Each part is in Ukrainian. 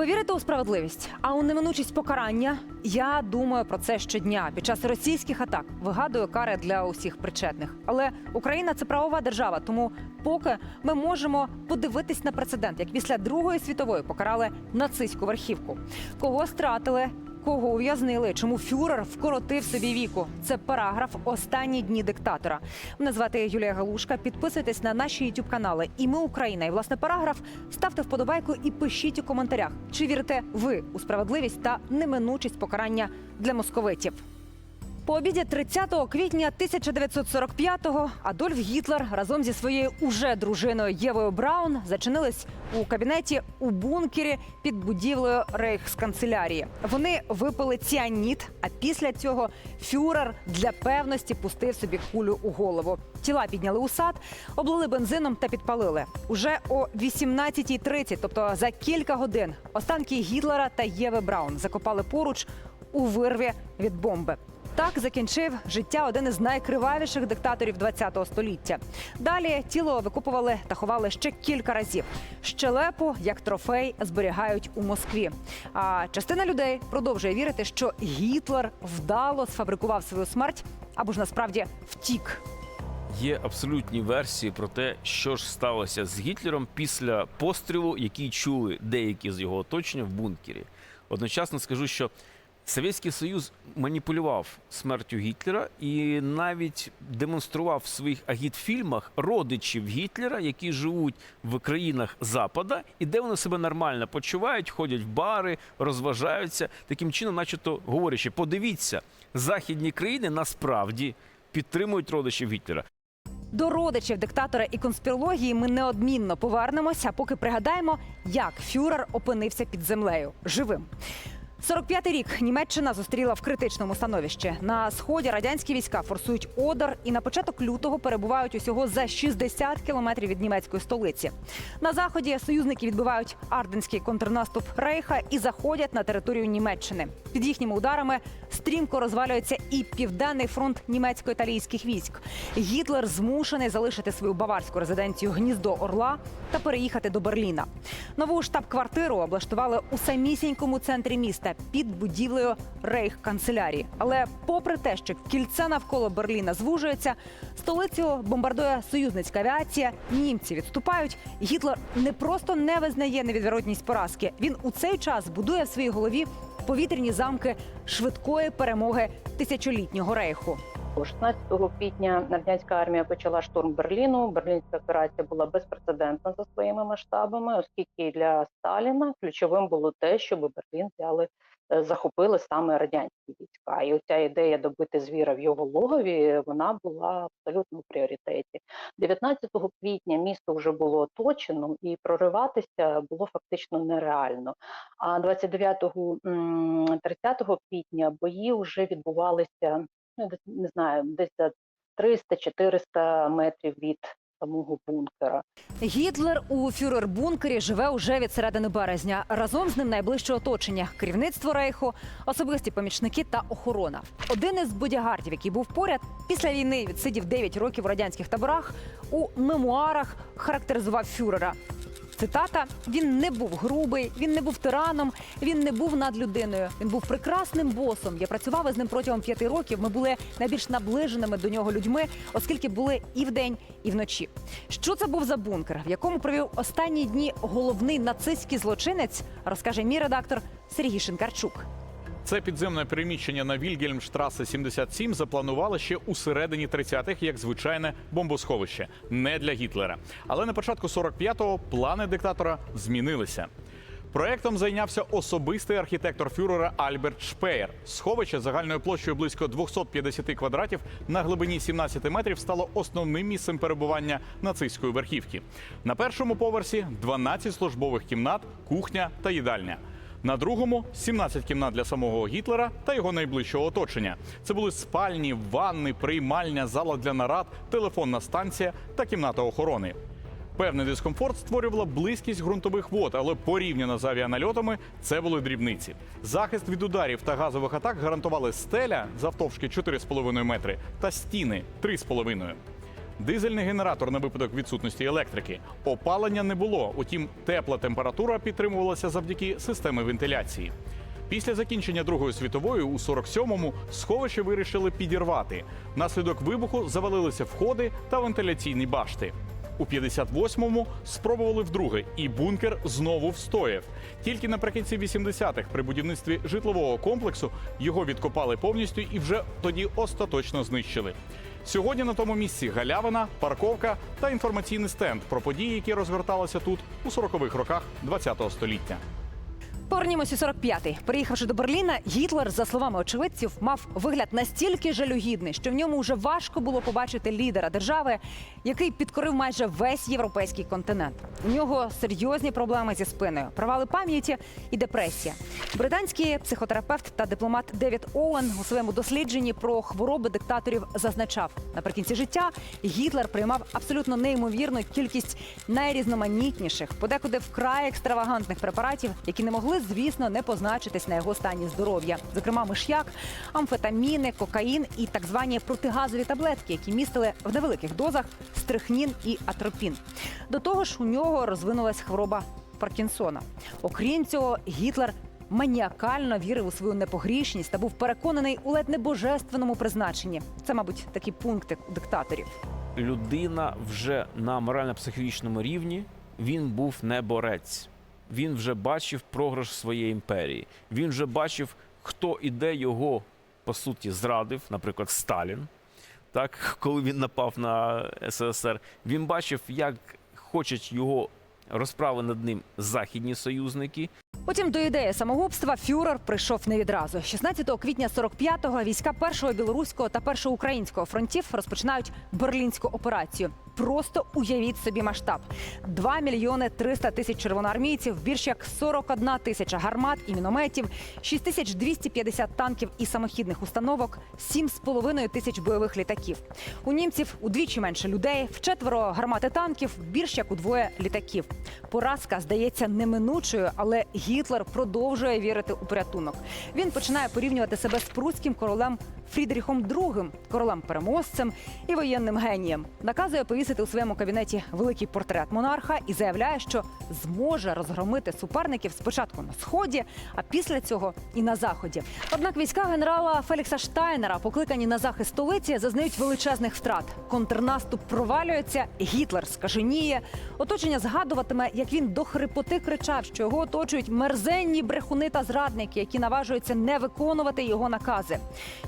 Ви вірите у справедливість, а у неминучість покарання? Я думаю про це щодня. Під час російських атак вигадую кари для усіх причетних. Але Україна це правова держава, тому поки ми можемо подивитись на прецедент, як після Другої світової покарали нацистську верхівку. Кого стратили? Кого ув'язнили? Чому фюрер вкоротив собі віку? Це параграф Останні дні диктатора. Мене звати Юлія Галушка. Підписуйтесь на наші youtube канали. І ми Україна. І власне параграф ставте вподобайку і пишіть у коментарях, чи вірите ви у справедливість та неминучість покарання для московитів. По обіді 30 квітня 1945-го Адольф Гітлер разом зі своєю уже дружиною Євою Браун зачинились у кабінеті у бункері під будівлею рейхсканцелярії. Вони випили ціаніт, а після цього фюрер для певності пустив собі кулю у голову. Тіла підняли у сад, облили бензином та підпалили. Уже о 18.30, тобто за кілька годин, останки Гітлера та Єви Браун закопали поруч у вирві від бомби. Так закінчив життя один із найкривавіших диктаторів ХХ століття. Далі тіло викупували та ховали ще кілька разів. Щелепу як трофей зберігають у Москві. А частина людей продовжує вірити, що Гітлер вдало сфабрикував свою смерть або ж насправді втік. Є абсолютні версії про те, що ж сталося з Гітлером після пострілу, який чули деякі з його оточення в бункері. Одночасно скажу, що Совєтський Союз маніпулював смертю Гітлера і навіть демонстрував в своїх агітфільмах родичів Гітлера, які живуть в країнах Запада, і де вони себе нормально почувають, ходять в бари, розважаються. Таким чином, начебто говорячи, подивіться, західні країни насправді підтримують родичів Гітлера. До родичів диктатора і конспірології ми неодмінно повернемося, поки пригадаємо, як фюрер опинився під землею живим. 45-й рік Німеччина зустріла в критичному становищі. На сході радянські війська форсують Одер і на початок лютого перебувають усього за 60 кілометрів від німецької столиці. На заході союзники відбивають арденський контрнаступ Рейха і заходять на територію Німеччини. Під їхніми ударами стрімко розвалюється і південний фронт німецько-італійських військ. Гітлер змушений залишити свою баварську резиденцію гніздо Орла та переїхати до Берліна. Нову штаб-квартиру облаштували у самісінькому центрі міста під будівлею рейх-канцелярії. Але, попри те, що кільце навколо Берліна звужується, столицю бомбардує союзницька авіація. Німці відступають. Гітлер не просто не визнає невідворотність поразки. Він у цей час будує в своїй голові повітряні замки швидкої перемоги тисячолітнього рейху. 16 квітня радянська армія почала штурм Берліну. Берлінська операція була безпрецедентна за своїми масштабами, оскільки для Сталіна ключовим було те, щоб Берлін взяли е, захопили саме радянські війська. І оця ідея добити звіра в його логові вона була абсолютно в пріоритеті. 19 квітня місто вже було оточено, і прориватися було фактично нереально. А 29-30 квітня бої вже відбувалися ну, не знаю, десь за 300-400 метрів від самого бункера. Гітлер у фюрер-бункері живе уже від середини березня. Разом з ним найближче оточення, керівництво рейху, особисті помічники та охорона. Один із бодягардів, який був поряд, після війни відсидів 9 років у радянських таборах. У мемуарах характеризував фюрера. Цитата: він не був грубий, він не був тираном, він не був над людиною. Він був прекрасним босом. Я працював із ним протягом п'яти років. Ми були найбільш наближеними до нього людьми, оскільки були і вдень, і вночі. Що це був за бункер, в якому провів останні дні головний нацистський злочинець, розкаже мій редактор Сергій Шинкарчук. Це підземне приміщення на Вільгельмштрасе 77 запланували ще у середині 30-х як звичайне бомбосховище, не для Гітлера. Але на початку 45-го плани диктатора змінилися. Проектом зайнявся особистий архітектор фюрера Альберт Шпеєр. Сховище загальною площею близько 250 квадратів на глибині 17 метрів стало основним місцем перебування нацистської верхівки. На першому поверсі 12 службових кімнат, кухня та їдальня. На другому 17 кімнат для самого Гітлера та його найближчого оточення. Це були спальні, ванни, приймальня, зала для нарад, телефонна станція та кімната охорони. Певний дискомфорт створювала близькість ґрунтових вод, але порівняно з авіанальотами це були дрібниці. Захист від ударів та газових атак гарантували стеля завтовшки 4,5 метри та стіни 3,5. Дизельний генератор на випадок відсутності електрики. Опалення не було, утім, тепла температура підтримувалася завдяки системі вентиляції. Після закінчення Другої світової у 47-му сховище вирішили підірвати. Внаслідок вибуху завалилися входи та вентиляційні башти. У 58-му спробували вдруге, і бункер знову встояв. Тільки наприкінці 80-х при будівництві житлового комплексу його відкопали повністю і вже тоді остаточно знищили. Сьогодні на тому місці галявина, парковка та інформаційний стенд про події, які розгорталися тут у 40-х роках ХХ століття. Повернімось у 45-й. Приїхавши до Берліна, Гітлер, за словами очевидців, мав вигляд настільки жалюгідний, що в ньому вже важко було побачити лідера держави, який підкорив майже весь європейський континент. У нього серйозні проблеми зі спиною, провали пам'яті і депресія. Британський психотерапевт та дипломат Девід Оуен у своєму дослідженні про хвороби диктаторів зазначав, наприкінці життя Гітлер приймав абсолютно неймовірну кількість найрізноманітніших, подекуди вкрай екстравагантних препаратів, які не могли, звісно, не позначитись на його стані здоров'я. Зокрема, миш'як, амфетаміни, кокаїн і так звані протигазові таблетки, які містили в невеликих дозах стрихнін і атропін. До того ж, у нього розвинулась хвороба Паркінсона. Окрім цього, Гітлер маніакально вірив у свою непогрішність та був переконаний у ледь не божественному призначенні. Це, мабуть, такі пункти у диктаторів. людина вже на морально-психологічному рівні він був не борець. Він вже бачив програш своєї імперії. Він вже бачив, хто і де його по суті зрадив, наприклад, Сталін. Так, коли він напав на СССР, він бачив, як хочуть його розправи над ним західні союзники, Потім до ідеї самогубства фюрер прийшов не відразу. 16 квітня 45-го війська першого білоруського та першого українського фронтів розпочинають берлінську операцію. Просто уявіть собі масштаб: 2 мільйони 300 тисяч червоноармійців, більш як 41 тисяча гармат і мінометів, 6250 танків і самохідних установок, 7,5 тисяч бойових літаків. У німців удвічі менше людей, вчетверо гармати танків, більш як удвоє літаків. Поразка здається неминучою, але Гітлер продовжує вірити у порятунок. Він починає порівнювати себе з прусським королем Фрідріхом II, королем переможцем і воєнним генієм. Наказує повісити у своєму кабінеті великий портрет монарха і заявляє, що зможе розгромити суперників спочатку на сході, а після цього і на заході. Однак війська генерала Фелікса Штайнера, покликані на захист столиці, зазнають величезних втрат. Контрнаступ провалюється, Гітлер скаженіє. Оточення згадуватиме, як він до хрипоти кричав, що його оточують мерзенні брехуни та зрадники, які наважуються не виконувати його накази.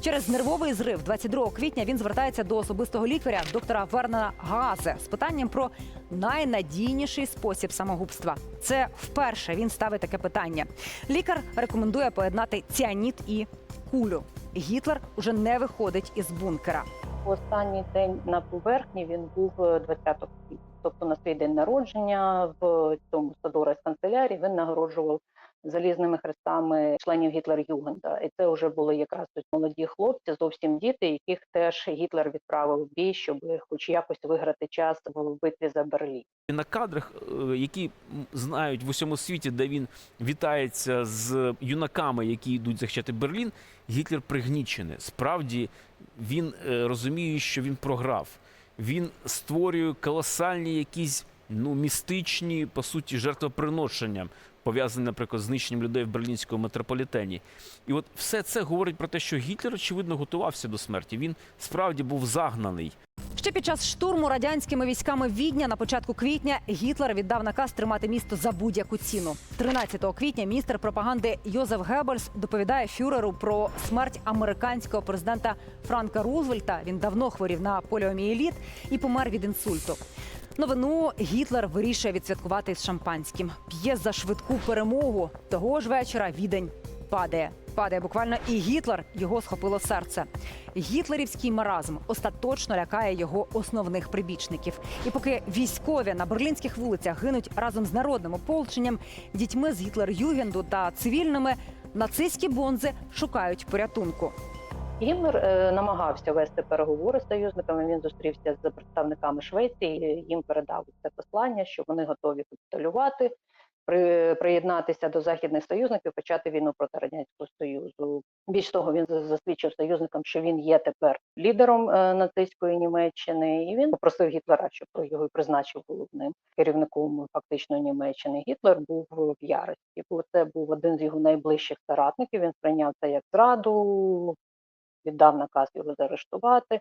Через нервовий зрив 22 квітня він звертається до особистого лікаря доктора Вернера Газе з питанням про найнадійніший спосіб самогубства. Це вперше він ставить таке питання. Лікар рекомендує поєднати ціаніт і кулю. Гітлер уже не виходить із бункера. Останній день на поверхні він був е, 20 квітня. Тобто на свій день народження в цьому садора канцелярії він нагороджував залізними хрестами членів Гітлер-Югенда. І це вже були якраз ось молоді хлопці, зовсім діти, яких теж Гітлер відправив в бій, щоб хоч якось виграти час в битві за Берлін. На кадрах, е, які знають в усьому світі, де він вітається з юнаками, які йдуть захищати Берлін, Гітлер пригнічений. Справді він е, розуміє, що він програв. Він створює колосальні якісь ну містичні по суті жертвоприношення, пов'язані, наприклад, з знищенням людей в берлінському метрополітені. І от все це говорить про те, що Гітлер очевидно готувався до смерті. Він справді був загнаний. Ще під час штурму радянськими військами Відня на початку квітня Гітлер віддав наказ тримати місто за будь-яку ціну. 13 квітня міністр пропаганди Йозеф Геббельс доповідає фюреру про смерть американського президента Франка Рузвельта. Він давно хворів на поліомієліт і помер від інсульту. Новину Гітлер вирішує відсвяткувати з шампанським. П'є за швидку перемогу. Того ж вечора відень падає. Падає буквально і Гітлер його схопило серце. Гітлерівський маразм остаточно лякає його основних прибічників. І поки військові на берлінських вулицях гинуть разом з народним ополченням, дітьми з Гітлер-Югенду та цивільними, нацистські бонзи шукають порятунку. Гімлер е, намагався вести переговори з союзниками. Він зустрівся з представниками Швеції. Їм передав це послання, що вони готові капітулювати. при, приєднатися до західних союзників, почати війну проти радянського союзу. Більш того, він за- засвідчив союзникам, що він є тепер лідером е, нацистської Німеччини, і він попросив Гітлера, щоб його призначив головним керівником фактично Німеччини. Гітлер був в ярості, бо це був один з його найближчих соратників. Він сприйняв це як зраду, віддав наказ його заарештувати.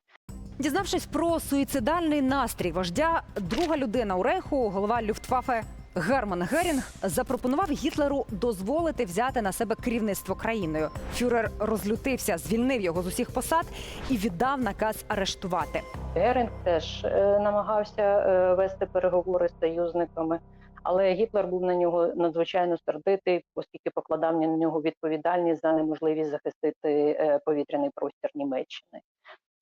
Дізнавшись про суїцидальний настрій вождя, друга людина у рейху, голова Люфтваффе Герман Герінг, запропонував Гітлеру дозволити взяти на себе керівництво країною. Фюрер розлютився, звільнив його з усіх посад і віддав наказ арештувати. Геринг теж е, намагався е, вести переговори з союзниками, але Гітлер був на нього надзвичайно сердитий, оскільки покладав на нього відповідальність за неможливість захистити е, повітряний простір Німеччини.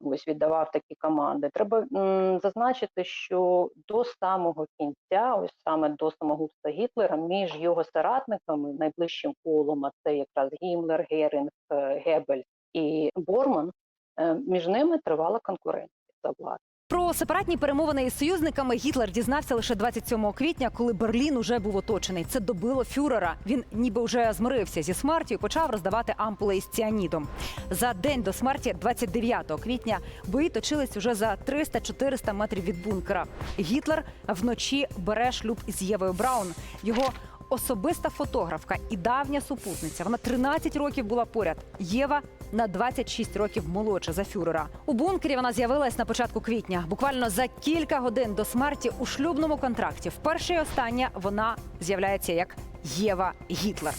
Ось віддавав такі команди. Треба м, зазначити, що до самого кінця, ось саме до самогубства Гітлера, між його соратниками, найближчим колом, а це якраз Гіммлер, Геринг, е, Геббельс і Борман, е, між ними тривала конкуренція за владу. Про сепаратні перемовини із союзниками Гітлер дізнався лише 27 квітня, коли Берлін уже був оточений. Це добило фюрера. Він ніби вже змирився зі смертю і почав роздавати ампули із ціанідом. За день до смерті, 29 квітня, бої точились уже за 300-400 метрів від бункера. Гітлер вночі бере шлюб із Євою Браун. Його особиста фотографка і давня супутниця. Вона 13 років була поряд. Єва на 26 років молодша за фюрера. У бункері вона з'явилась на початку квітня. Буквально за кілька годин до смерті у шлюбному контракті. Вперше і останнє вона з'являється як Єва Гітлер.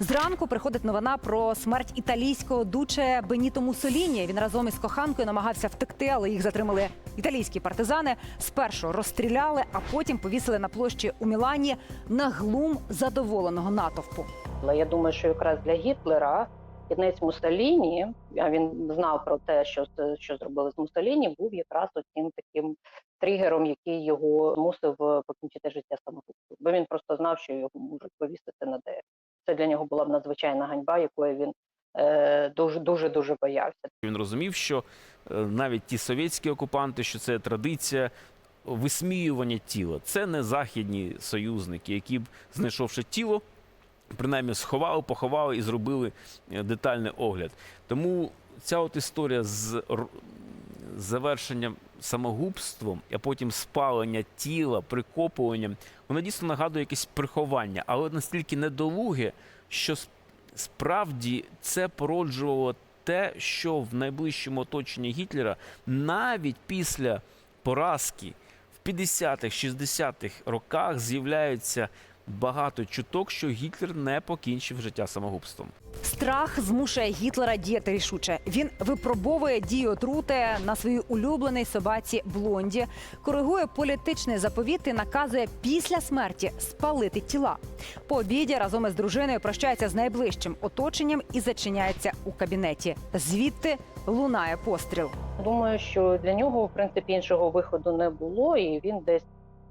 Зранку приходить новина про смерть італійського дуче Беніто Муссоліні. Він разом із коханкою намагався втекти, але їх затримали італійські партизани. Спершу розстріляли, а потім повісили на площі у Мілані на глум задоволеного натовпу. Але я думаю, що якраз для Гітлера кінець Муссоліні, а він знав про те, що що зробили з Муссоліні, був якраз цим таким тригером, який його змусив е, покінчити життя самогубством. Бо він просто знав, що його можуть повісити на дерево. Це для нього була б надзвичайна ганьба, якої він е, дуже дуже дуже боявся. Він розумів, що е, навіть ті совєтські окупанти, що це традиція висміювання тіла. Це не західні союзники, які б, знайшовши тіло, принаймні сховали, поховали і зробили е, детальний огляд. Тому ця от історія з завершенням самогубством, а потім спалення тіла, прикопуванням, вона дійсно нагадує якесь приховання, але настільки недолуге, що справді це породжувало те, що в найближчому оточенні Гітлера навіть після поразки в 50-х, 60-х роках з'являються багато чуток, що Гітлер не покінчив життя самогубством. Страх змушує Гітлера діяти рішуче. Він випробовує дію отрути на своїй улюбленій собаці Блонді, коригує політичний заповіт і наказує після смерті спалити тіла. По обіді разом із дружиною прощається з найближчим оточенням і зачиняється у кабінеті. Звідти лунає постріл. Думаю, що для нього в принципі іншого виходу не було, і він десь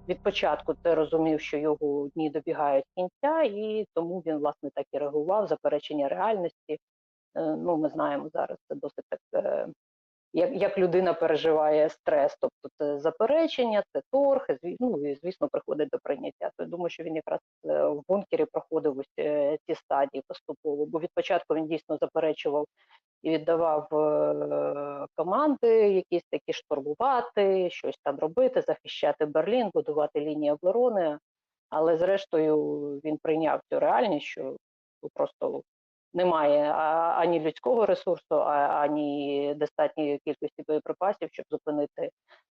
від початку це розумів, що його дні добігають кінця, і тому він власне так і реагував. Заперечення реальності. Е, Ну, ми знаємо зараз це досить так. Як, як людина переживає стрес, тобто це заперечення, це торг, ну, і звісно, приходить до прийняття. То я думаю, що він якраз е, в бункері проходив ось е, ці стадії поступово, бо від початку він дійсно заперечував і віддавав е, команди, якісь такі штурмувати, щось там робити, захищати Берлін, будувати лінії оборони. Але зрештою він прийняв цю реальність, що просто немає ані людського ресурсу, ані достатньої кількості боєприпасів, щоб зупинити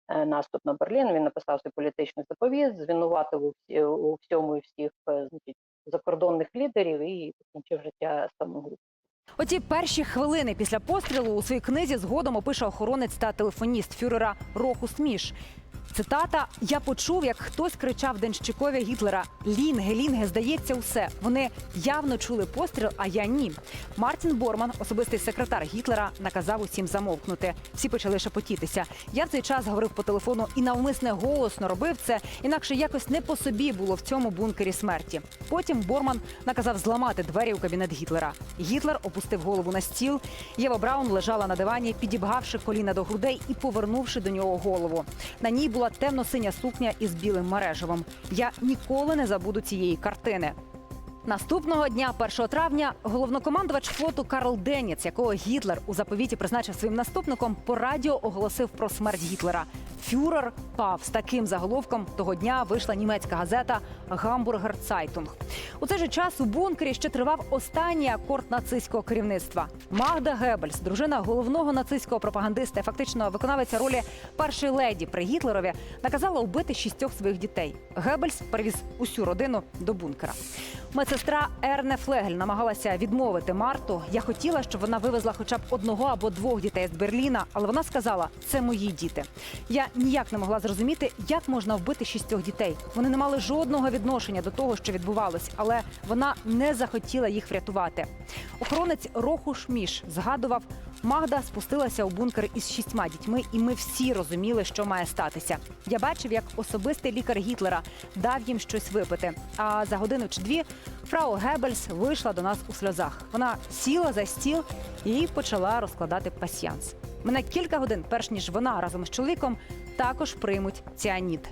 е, наступ на Берлін. Він написав свій політичний заповіт, звинуватив у, всьому і всіх е, значить, закордонних лідерів і покінчив життя самогубством. Оті перші хвилини після пострілу у своїй книзі згодом опише охоронець та телефоніст фюрера Рохус Міш. Цитата: Я почув, як хтось кричав Денщикові Гітлера: Лінге, лінге, здається, усе. Вони явно чули постріл, а я ні. Мартін Борман, особистий секретар Гітлера, наказав усім замовкнути. Всі почали шепотітися. Я в цей час говорив по телефону і навмисне голосно робив це, інакше якось не по собі було в цьому бункері смерті. Потім Борман наказав зламати двері у кабінет Гітлера. Гітлер опустив голову на стіл. Єва Браун лежала на дивані, підібгавши коліна до грудей і повернувши до нього голову. На ній була темно-синя сукня із білим мережевом. Я ніколи не забуду цієї картини. Наступного дня, 1 травня, головнокомандувач флоту Карл Деніц, якого Гітлер у заповіті призначив своїм наступником, по радіо оголосив про смерть Гітлера. Фюрер пав з таким заголовком. Того дня вийшла німецька газета Гамбургер Цайтунг. У цей же час у бункері ще тривав останній акорд нацистського керівництва. Магда Геббельс, дружина головного нацистського пропагандиста, і фактично виконавиця ролі першої леді при Гітлерові, наказала вбити шістьох своїх дітей. Геббельс перевіз усю родину до бункера. Медсестра Ерне Флегель намагалася відмовити Марту. Я хотіла, щоб вона вивезла хоча б одного або двох дітей з Берліна, але вона сказала: це мої діти. Я ніяк не могла зрозуміти, як можна вбити шістьох дітей. Вони не мали жодного відношення до того, що відбувалось, але вона не захотіла їх врятувати. Охоронець Роху Шміш згадував, Магда спустилася у бункер із шістьма дітьми, і ми всі розуміли, що має статися. Я бачив, як особистий лікар Гітлера дав їм щось випити. А за годину чи дві фрау Геббельс вийшла до нас у сльозах. Вона сіла за стіл і почала розкладати пасьянс. Мене кілька годин, перш ніж вона разом з чоловіком також приймуть ціаніт.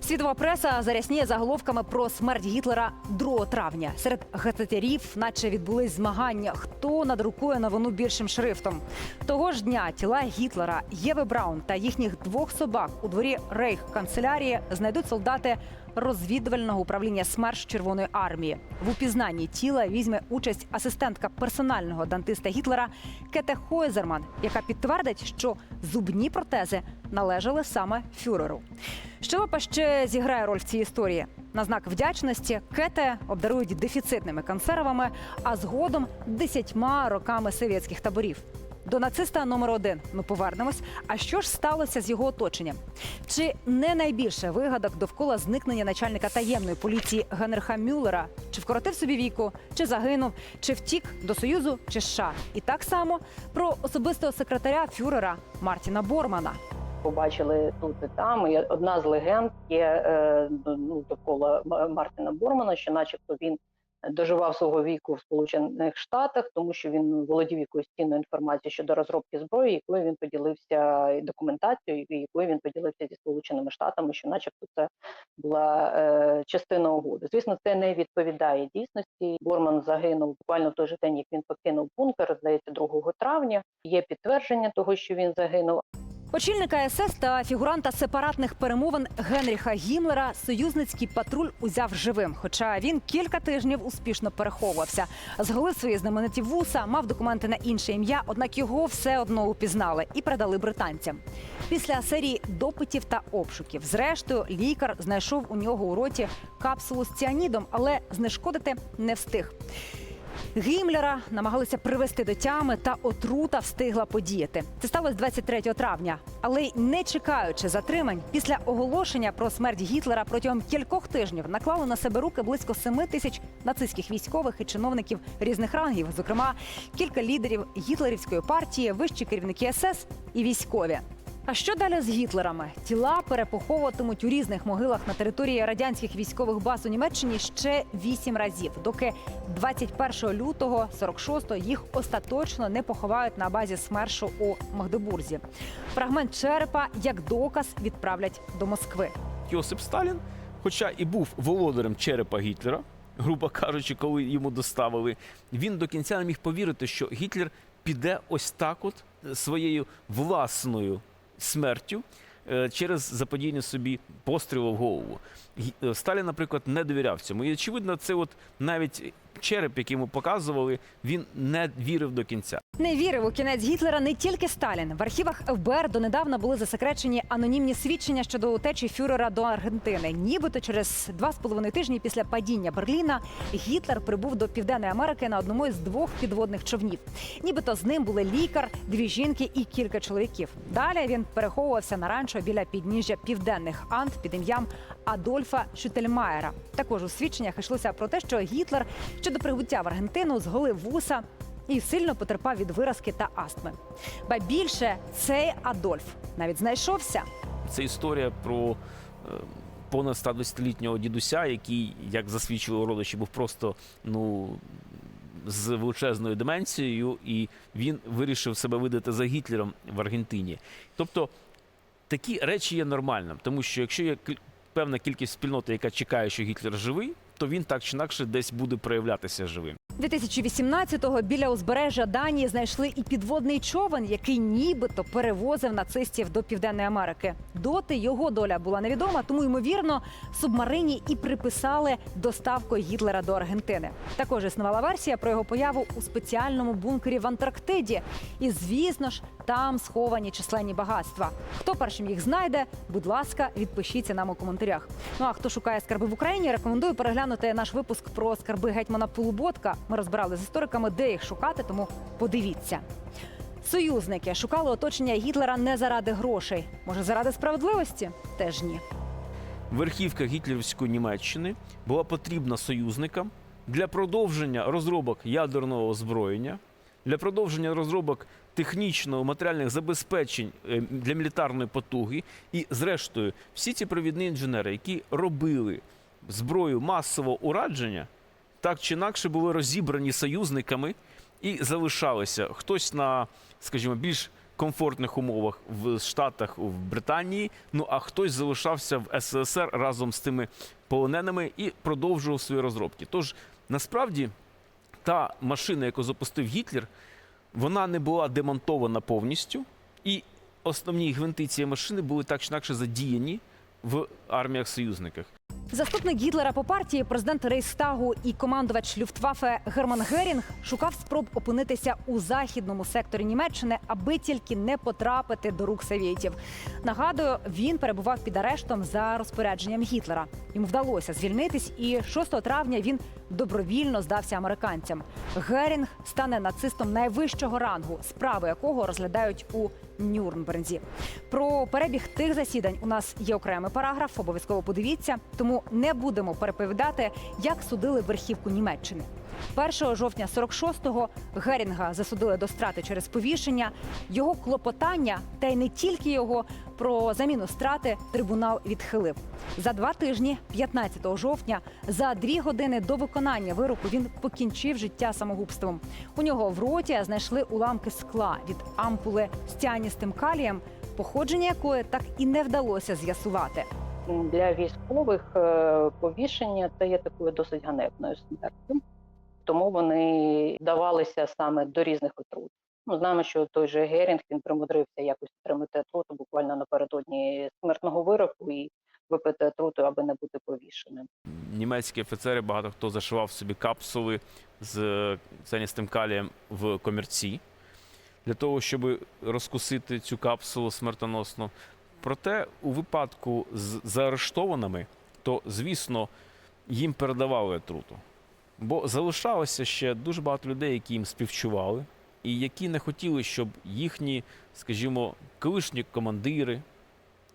Світова преса зарясніє заголовками про смерть Гітлера 2 травня. Серед газетярів, наче відбулись змагання, хто надрукує новину більшим шрифтом. Того ж дня тіла Гітлера, Єви Браун та їхніх двох собак у дворі рейх канцелярії знайдуть солдати розвідувального управління СМЕРШ Червоної армії. В упізнанні тіла візьме участь асистентка персонального дантиста Гітлера Кете Хойзерман, яка підтвердить, що зубні протези належали саме фюреру. Щелепа ще зіграє роль в цій історії. На знак вдячності Кете обдарують дефіцитними консервами, а згодом десятьма роками совєтських таборів. До нациста номер один ми повернемось. А що ж сталося з його оточенням? Чи не найбільше вигадок довкола зникнення начальника таємної поліції Генриха Мюллера? Чи вкоротив собі віку, чи загинув, чи втік до Союзу, чи США? І так само про особистого секретаря фюрера Мартіна Бормана. Побачили тут і там. І одна з легенд є е, ну, довкола М- Мартіна Бормана, що, начебто, він доживав свого віку в Сполучених Штатах, тому що він володів якоюсь цінною інформацією щодо розробки зброї, якою він поділився документацією, якою він поділився зі Сполученими Штатами, що, начебто, це була е, частина угоди. Звісно, це не відповідає дійсності. Борман загинув буквально в той же день, як він покинув бункер, здається, 2 травня. Є підтвердження того, що він загинув. Очільника СС та фігуранта сепаратних перемовин Генріха Гімлера союзницький патруль узяв живим. Хоча він кілька тижнів успішно переховувався. Зголив свої знамениті вуса, мав документи на інше ім'я, однак його все одно упізнали і передали британцям. Після серії допитів та обшуків, зрештою, лікар знайшов у нього у роті капсулу з ціанідом, але знешкодити не встиг. Гімлера намагалися привести до тями, та отрута встигла подіяти. Це сталося 23 травня. Але й не чекаючи затримань, після оголошення про смерть Гітлера протягом кількох тижнів наклали на себе руки близько 7 тисяч нацистських військових і чиновників різних рангів, зокрема кілька лідерів гітлерівської партії, вищі керівники СС і військові. А що далі з Гітлерами? Тіла перепоховуватимуть у різних могилах на території радянських військових баз у Німеччині ще вісім разів, доки 21 лютого 46-го їх остаточно не поховають на базі СМЕРШу у Магдебурзі. Фрагмент черепа як доказ відправлять до Москви. Йосип Сталін, хоча і був володарем черепа Гітлера, грубо кажучи, коли йому доставили, він до кінця не міг повірити, що Гітлер піде ось так, от своєю власною смертю е, через заподіяння собі пострілу в голову. Е, Сталін, наприклад, не довіряв цьому. І очевидно, це от навіть череп, який йому показували, він не вірив до кінця. Не вірив у кінець Гітлера не тільки Сталін. В архівах ФБР донедавна були засекречені анонімні свідчення щодо утечі фюрера до Аргентини. Нібито через два з половиною тижні після падіння Берліна Гітлер прибув до Південної Америки на одному із двох підводних човнів. Нібито з ним були лікар, дві жінки і кілька чоловіків. Далі він переховувався на ранчо біля підніжжя південних Анд під ім'ям Адольфа Шютельмаєра. Також у свідченнях йшлося про те, що Гітлер щодо прибуття в Аргентину зголив вуса і сильно потерпав від виразки та астми. Ба більше цей Адольф навіть знайшовся. Це історія про е, понад 120-літнього дідуся, який, як засвідчили родичі, був просто ну. З величезною деменцією, і він вирішив себе видати за Гітлером в Аргентині. Тобто такі речі є нормальним, тому що якщо є певна кількість спільноти, яка чекає, що Гітлер живий, то він так чи інакше десь буде проявлятися живим. 2018-го біля узбережжя Данії знайшли і підводний човен, який нібито перевозив нацистів до Південної Америки. Доти його доля була невідома, тому ймовірно субмарині і приписали доставку Гітлера до Аргентини. Також існувала версія про його появу у спеціальному бункері в Антарктиді. І звісно ж, там сховані численні багатства. Хто першим їх знайде, будь ласка, відпишіться нам у коментарях. Ну а хто шукає скарби в Україні, рекомендую переглянути наш випуск про скарби гетьмана Полуботка. Ми розбирали з істориками, де їх шукати, тому подивіться. Союзники шукали оточення Гітлера не заради грошей. Може, заради справедливості? Теж ні. Верхівка гітлерівської Німеччини була потрібна союзникам для продовження розробок ядерного озброєння, для продовження розробок технічного матеріальних забезпечень е, для мілітарної потуги. І, зрештою, всі ці провідні інженери, які робили зброю масового урадження, так чи інакше були розібрані союзниками і залишалися хтось на, скажімо, більш комфортних умовах в Штатах, в Британії. Ну а хтось залишався в СССР разом з тими полоненими і продовжував свої розробки. Тож насправді та машина, яку запустив Гітлер, вона не була демонтована повністю, і основні гвинти цієї машини були так чи інакше задіяні в арміях союзниках. Заступник Гітлера по партії, президент Рейхстагу і командувач Люфтваффе Герман Герінг шукав спроб опинитися у західному секторі Німеччини, аби тільки не потрапити до рук совєтів. Нагадую, він перебував під арештом за розпорядженням Гітлера. Йому вдалося звільнитись, і 6 травня він добровільно здався американцям. Герінг стане нацистом найвищого рангу, справи якого розглядають у Нюрнберзі. Про перебіг тих засідань у нас є окремий параграф. Обов'язково подивіться. Тому не будемо переповідати, як судили верхівку Німеччини. 1 жовтня 46-го Герінга засудили до страти через повішення. Його клопотання, та й не тільки його, про заміну страти трибунал відхилив. За два тижні, 15 жовтня, за дві години до виконання вироку він покінчив життя самогубством. У нього в роті знайшли уламки скла від ампули з тяністим калієм, походження якої так і не вдалося з'ясувати. Для військових е, повішення це є такою досить ганебною смертю, тому вони вдавалися саме до різних отрут. Ну, знаємо, що той же Герінг він примудрився якось отримати отруту буквально напередодні смертного вироку і випити отруту, аби не бути повішеним. Німецькі офіцери багато хто зашивав собі капсули з цианістим калієм в комірці для того, щоб розкусити цю капсулу смертоносно. Проте у випадку з заарештованими, то звісно їм передавали отруту. Бо залишалося ще дуже багато людей, які їм співчували, і які не хотіли, щоб їхні, скажімо, колишні командири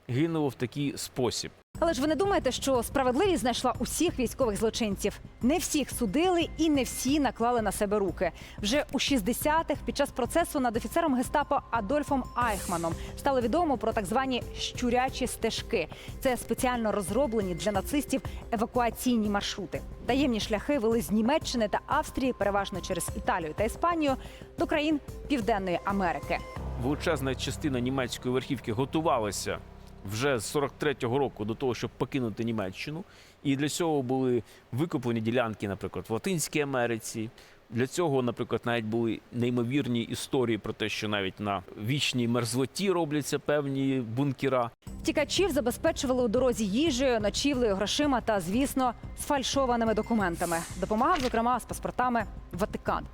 гинули в такий спосіб. Але ж ви не думаєте, що справедливість знайшла усіх військових злочинців? Не всіх судили і не всі наклали на себе руки. Вже у 60-х під час процесу над офіцером гестапо Адольфом Айхманом стало відомо про так звані щурячі стежки. Це спеціально розроблені для нацистів евакуаційні маршрути. Таємні шляхи вели з Німеччини та Австрії, переважно через Італію та Іспанію, до країн Південної Америки. величезна частина німецької верхівки готувалася вже з 43-го року до того, щоб покинути Німеччину. І для цього були викуплені ділянки, наприклад, в Латинській Америці. Для цього, наприклад, навіть були неймовірні історії про те, що навіть на вічній мерзлоті робляться певні бункера. Втікачів забезпечували у дорозі їжею, ночівлею, грошима та, звісно, сфальшованими документами. Допомагав, зокрема, з паспортами Ватикан.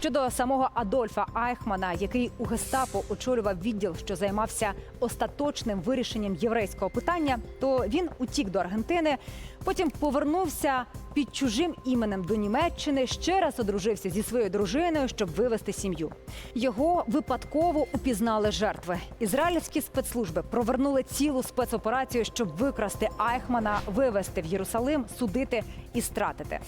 Щодо самого Адольфа Айхмана, який у гестапо очолював відділ, що займався остаточним вирішенням єврейського питання, то він утік до Аргентини. Потім повернувся під чужим іменем до Німеччини, ще раз одружився зі своєю дружиною, щоб вивести сім'ю. Його випадково упізнали жертви. Ізраїльські спецслужби провернули цілу спецоперацію, щоб викрасти Айхмана, вивести в Єрусалим, судити і стратити.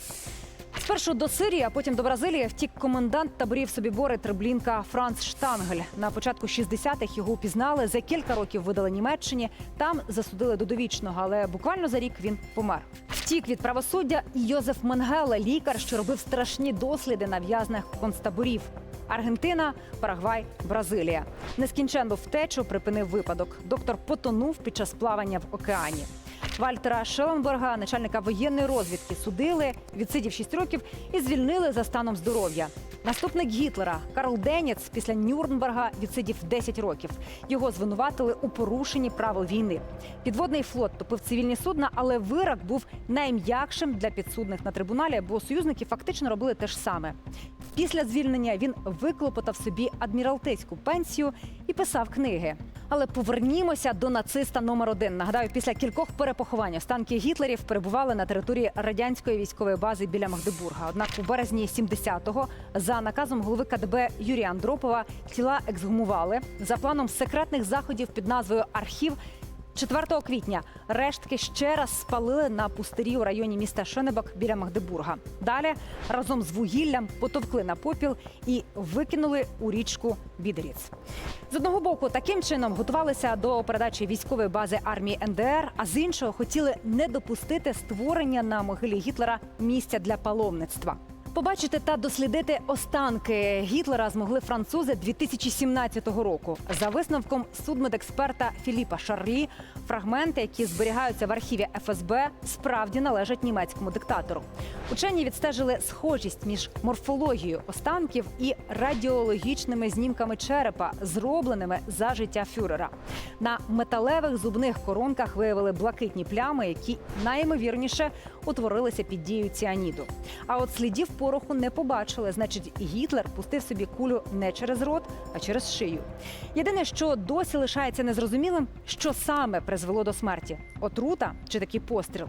Спершу до Сирії, а потім до Бразилії втік комендант таборів Собібори Треблінка Франц Штангель. На початку 60-х його упізнали. За кілька років видали Німеччині. Там засудили до довічного, але буквально за рік він помер. Втік від правосуддя і Йозеф Менгеле, лікар, що робив страшні досліди на в'язнах концтаборів. Аргентина, Парагвай, Бразилія. Нескінченну втечу припинив випадок. Доктор потонув під час плавання в океані. Вальтера Шелленберга, начальника воєнної розвідки, судили, відсидів 6 років і звільнили за станом здоров'я. Наступник Гітлера Карл Денєц після Нюрнберга відсидів 10 років. Його звинуватили у порушенні правил війни. Підводний флот топив цивільні судна, але вирок був найм'якшим для підсудних на трибуналі, бо союзники фактично робили те ж саме. Після звільнення він виклопотав собі адміралтейську пенсію і писав книги. Але повернімося до нациста номер один. Нагадаю, після кількох перепоховань останки гітлерів перебували на території радянської військової бази біля Магдебурга. Однак у березні 70-го за наказом голови КДБ Юрія Андропова тіла ексгумували за планом секретних заходів під назвою Архів. 4 квітня рештки ще раз спалили на пустирі у районі міста Шенебак біля Магдебурга. Далі разом з вугіллям потовкли на попіл і викинули у річку Бідеріц. З одного боку, таким чином готувалися до передачі військової бази армії НДР, а з іншого хотіли не допустити створення на могилі Гітлера місця для паломництва. Побачити та дослідити останки Гітлера змогли французи 2017 року. За висновком судмедексперта Філіпа Шарлі, фрагменти, які зберігаються в архіві ФСБ, справді належать німецькому диктатору. Учені відстежили схожість між морфологією останків і радіологічними знімками черепа, зробленими за життя фюрера. На металевих зубних коронках виявили блакитні плями, які найімовірніше утворилися під дією ціаніду. А от слідів пороху не побачили. Значить, Гітлер пустив собі кулю не через рот, а через шию. Єдине, що досі лишається незрозумілим, що саме призвело до смерті: отрута чи такий постріл.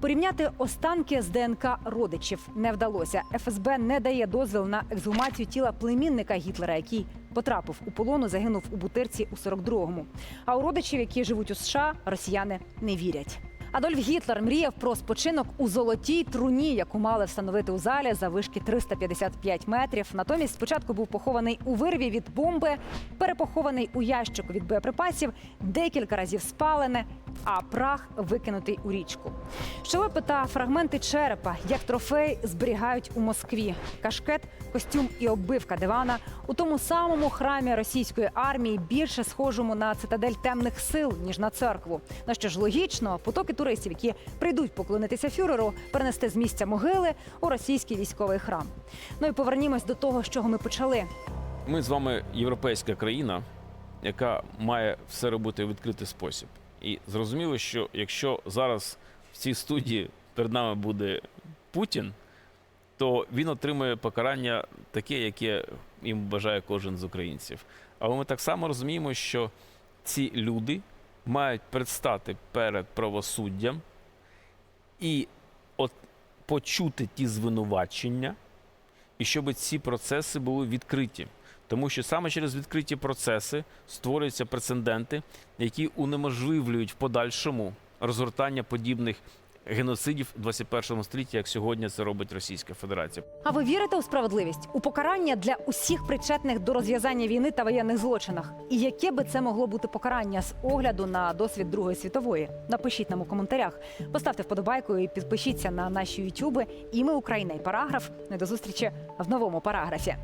Порівняти останки з ДНК родичів не вдалося. ФСБ не дає дозвіл на ексгумацію тіла племінника Гітлера, який потрапив у полону, загинув у Бутирці у 42-му. А у родичів, які живуть у США, росіяни не вірять. Адольф Гітлер мріяв про спочинок у золотій труні, яку мали встановити у залі за вишки 355 метрів. Натомість спочатку був похований у вирві від бомби, перепохований у ящику від боєприпасів, декілька разів спалене, а прах викинутий у річку. Щелепи та фрагменти черепа, як трофей, зберігають у Москві. Кашкет, костюм і оббивка дивана у тому самому храмі російської армії, більше схожому на цитадель темних сил ніж на церкву. На що ж логічно, потоки туристів, які прийдуть поклонитися фюреру, перенести з місця могили у російський військовий храм. Ну і повернімось до того, з чого ми почали. Ми з вами європейська країна, яка має все робити в відкритий спосіб. І зрозуміло, що якщо зараз в цій студії перед нами буде Путін, то він отримує покарання таке, яке їм бажає кожен з українців. Але ми так само розуміємо, що ці люди мають предстати перед правосуддям і от почути ті звинувачення, і щоб ці процеси були відкриті. Тому що саме через відкриті процеси створюються прецеденти, які унеможливлюють в подальшому розгортання подібних геноцидів в 21 столітті, як сьогодні це робить Російська Федерація. А ви вірите у справедливість у покарання для усіх причетних до розв'язання війни та воєнних злочинах? І яке би це могло бути покарання з огляду на досвід Другої світової? Напишіть нам у коментарях, поставте вподобайку і підпишіться на наші ютюби. І ми Україна і параграф. Не до зустрічі в новому параграфі.